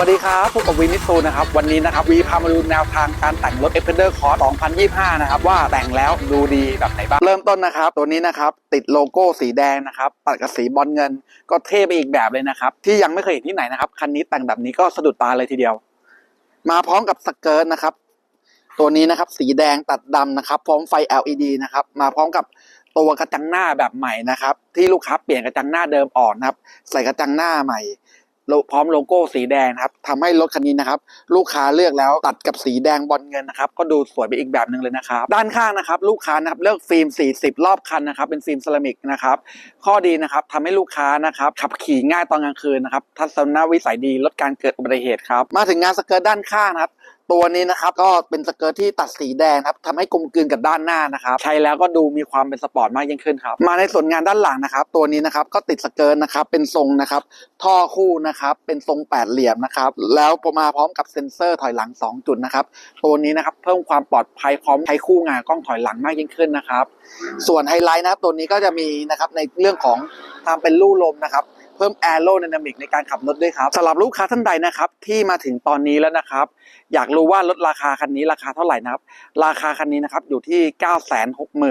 วัสดีครับพบกับวีนิสูนะครับ วันนี้นะครับวีพามาดูแนวทางการแต่งรถ e x p e d e r Cross 2025 นะครับ ว่าแต่งแล้วดูดีแบบไหนบ้าง เริ่มต้นนะครับ ตัวนี้นะครับ ติดโลโก้สีแดงนะครับ ตัดกับสีบอลเงิน ก็เท่ไปอีกแบบเลยนะครับ ที่ยังไม่เคยเห็นที่ไหนนะครับ คันนี้แต่งแบบนี้ก็สะดุดตาเลยทีเดียว มาพร้อมกับสเกิร์ตนะครับ ตัวนี้นะครับสีแดงตัดดำนะครับ พร้อมไฟ LED นะครับ มาพร้อมกับตัวกระจังหน้าแบบใหม่นะครับ ที่ลูกค้าเปลี่ยนกระจังหน้าเดิมออกนะครับ ใส่กระจังหน้าใหม่ พร้อมโลโก้สีแดงครับทำให้รถคันนี้นะครับ ลูกค้าเลือกแล้วตัดกับสีแดงบอลเงินนะครับ ก็ดูสวยไปอีกแบบหนึ่งเลยนะครับ ด้านข้างนะครับ ลูกค้านะครับเลือกฟิล์ม 40 รอบคันนะครับ เป็นฟิล์มเซรามิกนะครับ ข้อดีนะครับทำให้ลูกค้านะครับ ขับขี่ง่ายตอนกลางคืนนะครับ ทัศนวิสัยดีลดการเกิดอุบัติเหตุครับ มาถึงงานสเกิร์ตด้านข้างนะครับ ตัวนี้นะครับก็เป็นสเกิร์ตที่ตัดสีแดงครับทำให้กลมกลืนกับด้านหน้านะครับใช้แล้วก็ดูมีความเป็นสปอร์ตมากยิ่งขึ้นครับมาในส่วนงานด้านหลังนะครับ ตัวนี้นะครับก็ติดสเกิร์ตนะครับเป็นทรงนะครับท่อคู่นะครับเป็นทรงแปดเหลี่ยมนะครับแล้วมาพร้อมกับเซ็นเซอร์ถอยหลัง 2 จุดนะครับตัวนี้นะครับเพิ่มความปลอดภัยพร้อมใช้คู่งานกล้องถอยหลังมากยิ่งขึ้นนะครับ ส่วนไฮไลท์นะครับตัวนี้ก็จะมีนะครับในเรื่องของทำเป็นลู่ลมนะครับ เพิ่มแอโร d y นามิกในการขับรถด้วยครับสำหรับลูกค้าท่านใดนะครับ ที่มาถึงตอนนี้แล้วนะครับ อยากรู้ว่ารถราคาคันนี้ราคาเท่าไหร่นะครับ ราคาคันนี้นะครับอยู่ที่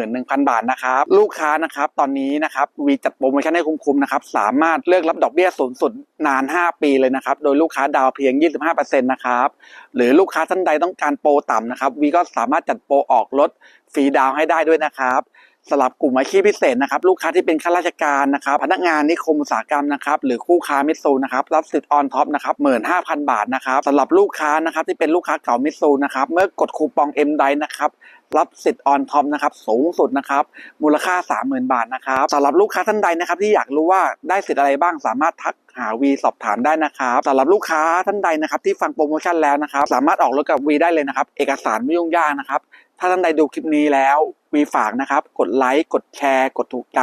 961,000 บาทนะครับ ลูกค้านะครับตอนนี้นะครับวีจัดโปรโมชั่นให้คุ้มๆนะครับสามารถเลือกรับดอกเบี้ยสูงสุดนาน 5 ปีเลยนะครับ โดยลูกค้าดาวเพียง 25%นะครับหรือลูกค้าท่านใดต้องการโปรต่ำนะครับวีก็สามารถจัดโปรออกรถฟรีดาวให้ได้ด้วยนะครับ สำหรับกลุ่มอาชีพพิเศษนะครับลูกค้าที่เป็นข้าราชการนะครับพนักงานนิคมอุตสาหกรรมนะครับหรือคู่ค้ามิตซูนะครับรับสิทธิ์ออนท็อปนะครับหมื่นห้าพันบาทนะครับสำหรับลูกค้านะครับที่เป็นลูกค้าเก่ามิตซูนะครับเมื่อกดคูปองเอ็มไดนะครับรับสิทธิ์ออนท็อปนะครับสูงสุดนะครับมูลค่า 30,000 บาทนะครับสำหรับลูกค้าท่านใดนะครับที่อยากรู้ว่าได้สิทธิ์อะไรบ้างสามารถทัก หาวีสอบถามได้นะครับสำหรับลูกค้าท่านใดนะครับที่ฟังโปรโมชั่นแล้วนะครับ สามารถออกรถกับวีได้เลยนะครับ เอกสารไม่ยุ่งยากนะครับ ถ้าท่านใดดูคลิปนี้แล้ววีฝากนะครับ กดไลค์กดแชร์ กดถูกใจ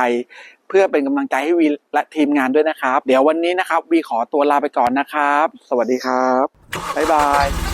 เพื่อเป็นกำลังใจให้วีและทีมงานด้วยนะครับ เดี๋ยววันนี้นะครับวีขอตัวลาไปก่อนนะครับ สวัสดีครับบ๊ายบาย